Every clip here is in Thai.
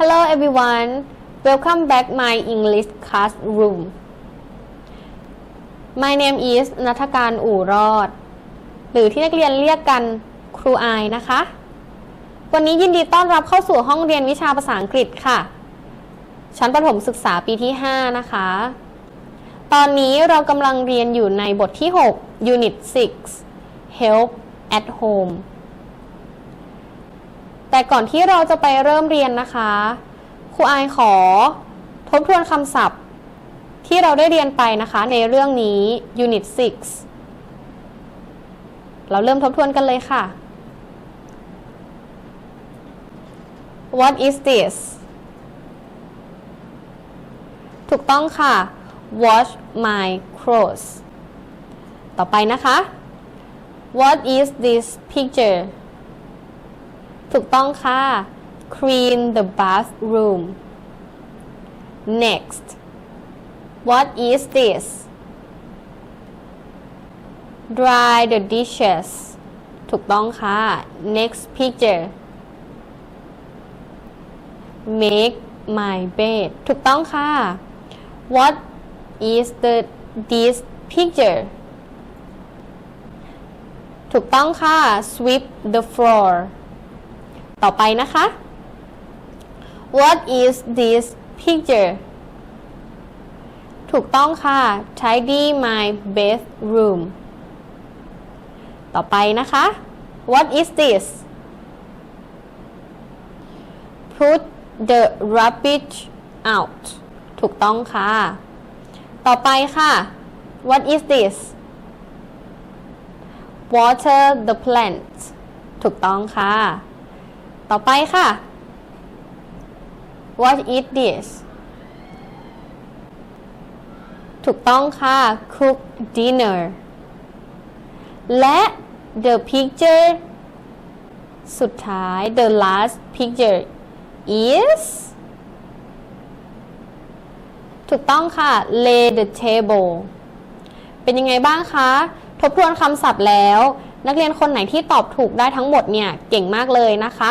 Hello everyone welcome back my English classroom My name is นัทการอู่รอด หรือที่นักเรียนเรียกกันครูอายนะคะ วันนี้ยินดีต้อนรับเข้าสู่ห้องเรียนวิชาภาษาอังกฤษค่ะ ชั้นประถมศึกษาปีที่ 5 นะคะ ตอนนี้เรากำลังเรียนอยู่ในบทที่ 6 Unit 6 Help at Home แต่ก่อนที่เราจะไปเริ่มเรียนนะคะ ครูอายขอ ทบทวนคำศัพท์ ที่เราได้เรียนไปนะคะในเรื่องนี้ Unit 6 เราเริ่มทบทวนกันเลยค่ะ What is this ถูกต้องค่ะ Wash my clothes ต่อไปนะคะ What is this picture ถูกต้องค่ะ Clean the bathroom Next What is this Dry the dishes ถูกต้องค่ะ Next picture Make my bed ถูกต้องค่ะ What is the this picture ถูกต้องค่ะ Sweep the floor ต่อไปนะคะ What is this picture ถูกต้องค่ะ Tidy my bedroom ต่อไปนะคะ What is this Put the rubbish out ถูกต้องค่ะ ต่อไปค่ะ What is this Water the plants ถูกต้องค่ะ ต่อไปค่ะ What is this ถูกต้องค่ะ Cook dinner และ the picture สุดท้าย the last picture is ถูกต้องค่ะ lay the table เป็นยังไงบ้างคะ ทบทวนคำศัพท์แล้ว นักเรียนคนไหนที่ตอบถูกได้ทั้งหมดเนี่ย เก่งมากเลยนะคะ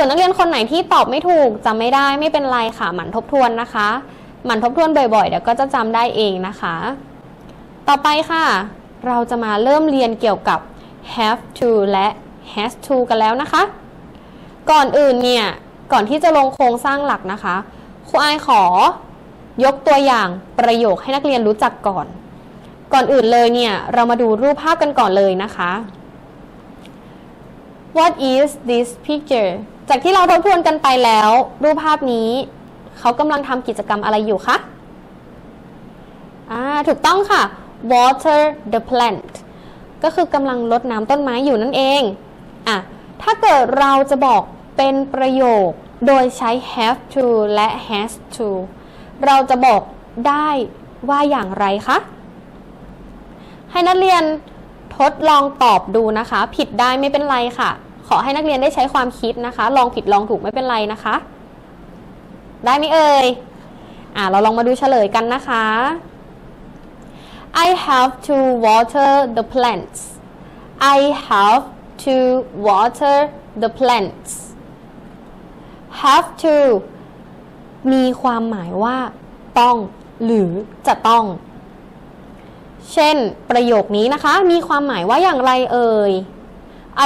ส่วนนักเรียนคนไหนที่ตอบไม่ถูกจำไม่ได้ไม่เป็นไรค่ะ หมั่นทบทวนนะคะ หมั่นทบทวนบ่อยๆเดี๋ยวก็จะจำได้เองนะคะ ต่อไปค่ะ เราจะมาเริ่มเรียนเกี่ยวกับ have to และ has to กันแล้วนะคะ ก่อนอื่นเนี่ย ก่อนที่จะลงโครงสร้างหลักนะคะ ครูอายขอยกตัวอย่างประโยคให้นักเรียนรู้จักก่อน ก่อนอื่นเลยเนี่ย เรามาดูรูปภาพกันก่อนเลยนะคะ What is this picture จากที่เราทบทวนกันไปแล้ว รูปภาพนี้เขากำลังทำกิจกรรมอะไรอยู่คะอ่าถูกต้องค่ะ water the plant ก็คือกำลังรดน้ำต้นไม้อยู่นั่นเองอะถ้าเกิดเราจะบอกเป็นประโยคโดยใช้ have to และ has to เราจะบอกได้ว่าอย่างไรคะ ให้นักเรียนทดลองตอบดูนะคะ ผิดได้ไม่เป็นไรค่ะ ขอให้นักเรียนได้ใช้ความคิดนะคะ ลองผิดลองถูกไม่เป็นไรนะคะ ได้ไหมเอ่ยอ่าเราลองมาดูเฉลยกันนะคะ I have to water the plants I have to water the plants have to มีความหมายว่า ต้อง หรือจะต้อง เช่น ประโยคนี้นะคะ มีความหมายว่าอย่างไรเอ่ย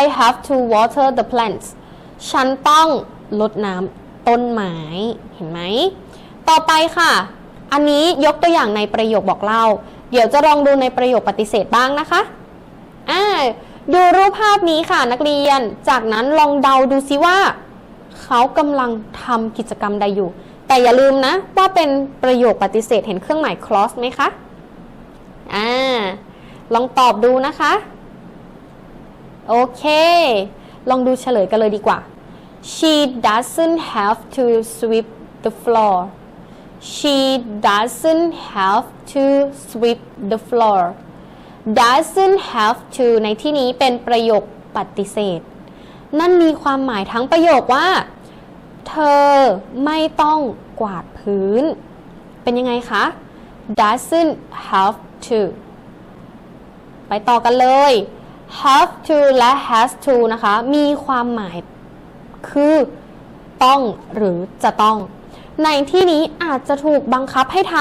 I have to water the plants ฉันต้องลดน้ำต้นไม้เห็นไหม ต่อไปค่ะ อันนี้ยกตัวอย่างในประโยคบอกเล่า เดี๋ยวจะลองดูในประโยคปฏิเสธบ้างนะคะอ่าดูรูปภาพนี้ค่ะนักเรียน จากนั้นลองเดาดูซิว่า เขากำลังทำกิจกรรมใดอยู่ แต่อย่าลืมนะ ว่าเป็นประโยคปฏิเสธเห็นเครื่องหมาย clause ไหมคะอ่าลองตอบดูนะคะ โอเค ลองดูเฉลยกันเลยดีกว่า she doesn't have to sweep the floor she doesn't have to sweep the floor doesn't have to ในที่นี้เป็นประโยคปฏิเสธ นั่นมีความหมายทั้งประโยคว่า เธอไม่ต้องกวาดพื้น เป็นยังไงคะ doesn't have to ไปต่อกันเลย have to และ has to นะคะ มีความหมายคือต้องหรือจะต้อง ในที่นี้อาจจะถูกบังคับให้ท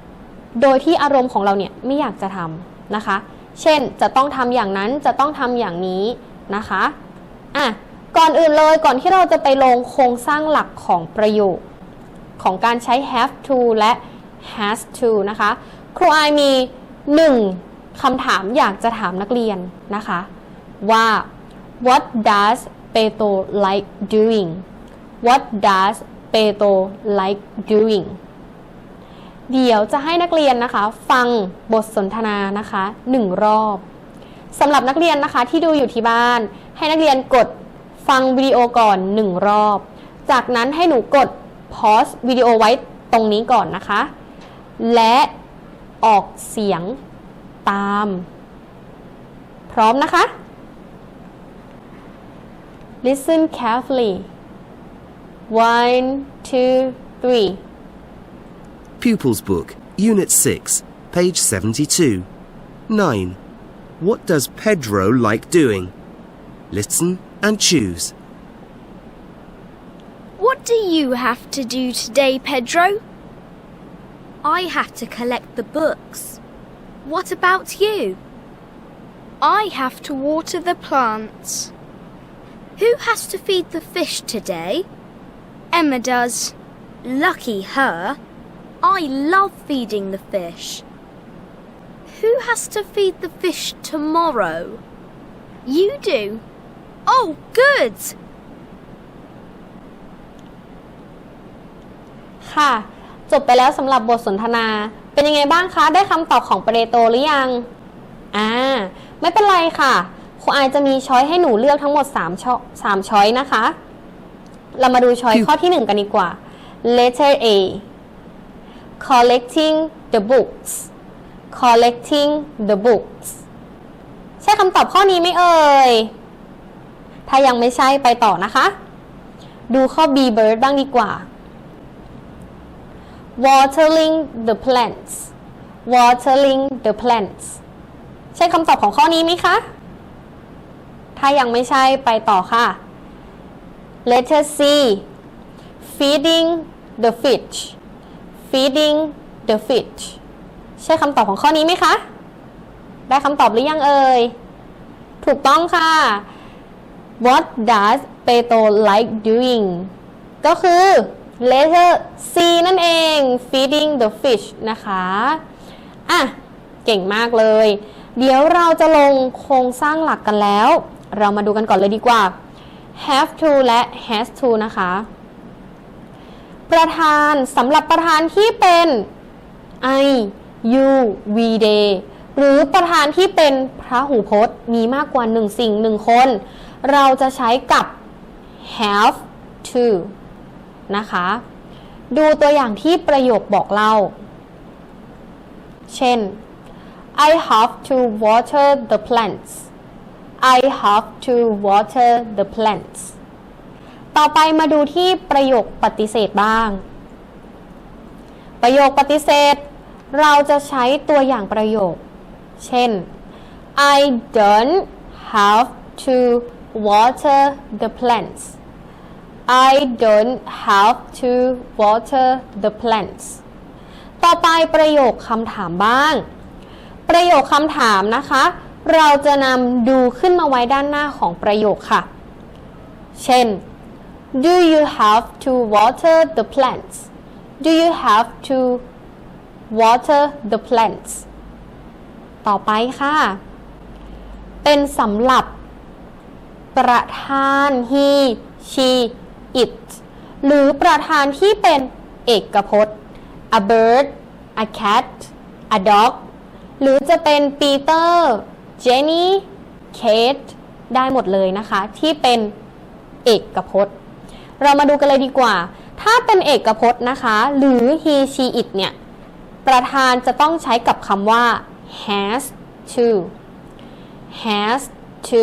ำโดยที่อารมณ์ของเราเนี่ยไม่อยากจะทำนะคะ เช่นจะต้องทำอย่างนั้นจะต้องทำอย่างนี้นะคะอะก่อนอื่นเลยก่อนที่เราจะไปลงโครงสร้างหลักของประโยค ของการใช้ have to และ has to นะคะ ครูอายมีหนึ่ง คำถามอยากจะถามนักเรียนนะคะว่า what does Peto like doing what does Peto like doing เดี๋ยวจะให้นักเรียนนะคะ ฟังบทสนทนานะคะหนึ่งรอบสำหรับนักเรียนนะคะที่ดูอยู่ที่บ้าน ให้นักเรียนกดฟังวิดีโอก่อนหนึ่งรอบ จากนั้นให้หนูกด pause วิดีโอไว้ตรงนี้ก่อนนะคะ และออกเสียง ตาม พร้อมนะคะ Listen carefully one two three Pupils Book, Unit 6, page 72. 9. What does Pedro like doing? Listen and choose. What do you have to do today, Pedro? I have to collect the books. What about you? I have to water the plants. Who has to feed the fish today? Emma does. Lucky her. I love feeding the fish. Who has to feed the fish tomorrow? You do. Oh, good! ค่ะ จบไปแล้วสำหรับบทสนทนา เป็นยังไงบ้างคะ ได้คำตอบของเปเรโตหรือยัง อ่า ไม่เป็นไรค่ะครูอายจะมีช้อยให้หนูเลือกทั้งหมด3ช้อย3ช้อยนะคะ เรามาดูช้อยพิวข้อที่ 1 กันดีกว่า letter A collecting the books collecting the books ใช่คำตอบข้อนี้ไหมเอ่ย ถ้ายังไม่ใช่ไปต่อนะคะ ดูข้อ B bird บ้างดีกว่า watering the plants watering the plants ใช่คำตอบของข้อนี้ไหมคะ ถ้ายังไม่ใช่ไปต่อค่ะ letter C feeding the fish feeding the fish ใช่คำตอบของข้อนี้ไหมคะ ได้คำตอบหรือยังเอ่ย ถูกต้องค่ะ What does Peto like doing ก็คือ letter C นั่นเอง feeding the fish นะคะ อะ เก่งมากเลย เดี๋ยวเราจะลงโครงสร้างหลักกันแล้ว เรามาดูกันก่อนเลยดีกว่า have to และ has to นะคะ ประธานสำหรับประธานที่เป็น I you we they หรือประธานที่เป็นพระหูพจน์มีมากกว่าหนึ่งสิ่งหนึ่งคน เราจะใช้กับ have to นะคะ ดูตัวอย่างที่ประโยคบอกเล่า เช่น I have to water the plants I have to water the plants ต่อไปมาดูที่ประโยคปฏิเสธบ้าง ประโยคปฏิเสธ เราจะใช้ตัวอย่างประโยค เช่น I don't have to water the plants I don't have to water the plants ต่อไปประโยคคำถามบ้าง ประโยคคำถามนะคะ เราจะนำดูขึ้นมาไว้ด้านหน้าของประโยคค่ะ เช่น Do you have to water the plants Do you have to water the plants ต่อไปค่ะ เป็นสำหรับประธาน he she it หรือประธานที่เป็นเอกพจน์ a bird a cat a dog หรือจะเป็น Peter Jenny Kate ได้หมดเลยนะคะ ที่เป็นเอกพจน์ เรามาดูกันเลยดีกว่า ถ้าเป็นเอกพจน์นะคะ หรือ he she it เนี่ย ประธานจะต้องใช้กับคำว่า has to has to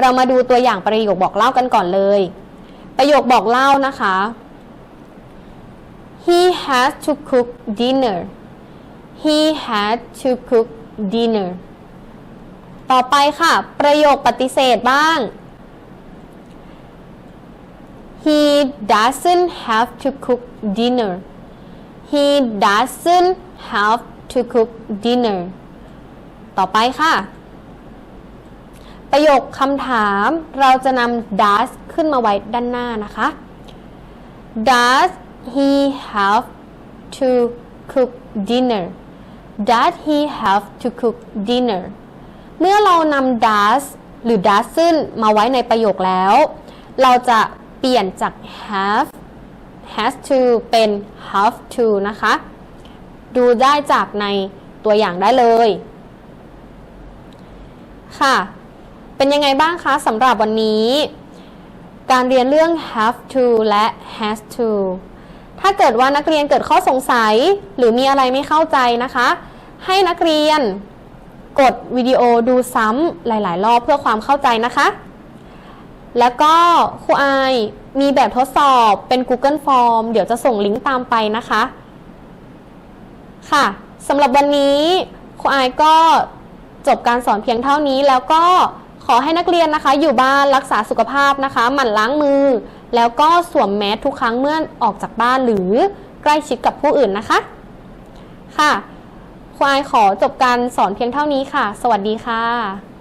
เรามาดูตัวอย่างประโยคบอกเล่ากันก่อนเลย ประโยคบอกเล่านะคะ he has to cook dinner he had to cook dinner ต่อไปค่ะ ประโยคปฏิเสธบ้าง he doesn't have to cook dinner he doesn't have to cook dinner ต่อไปค่ะ ประโยคคำถามเราจะนำ does ขึ้นมาไว้ด้านหน้านะคะ Does he have to cook dinner Does he have to cook dinner เมื่อเรานำ does หรือ doesn't มาไว้ในประโยคแล้ว เราจะเปลี่ยนจาก have has to เป็น have to นะคะ ดูได้จากในตัวอย่างได้เลย ค่ะ เป็นยังไงบ้างคะสำหรับวันนี้ การเรียนเรื่อง have to และ has to ถ้าเกิดว่านักเรียนเกิดข้อสงสัยหรือมีอะไรไม่เข้าใจนะคะ ให้นักเรียนกดวิดีโอดูซ้ำหลาย ๆ รอบเพื่อความเข้าใจนะคะ แล้วก็ครูอายมีแบบทดสอบเป็น Google Form เดี๋ยวจะส่งลิงก์ตามไปนะคะ ค่ะสำหรับวันนี้ครูอายก็จบการสอนเพียงเท่านี้แล้วก็ ขอให้นักเรียนนะคะ อยู่บ้านรักษาสุขภาพนะคะ หมั่นล้างมือ แล้วก็สวมแมสทุกครั้งเมื่อออกจากบ้านหรือใกล้ชิดกับผู้อื่นนะคะ ค่ะครูอายขอจบการสอนเพียงเท่านี้ค่ะ สวัสดีค่ะ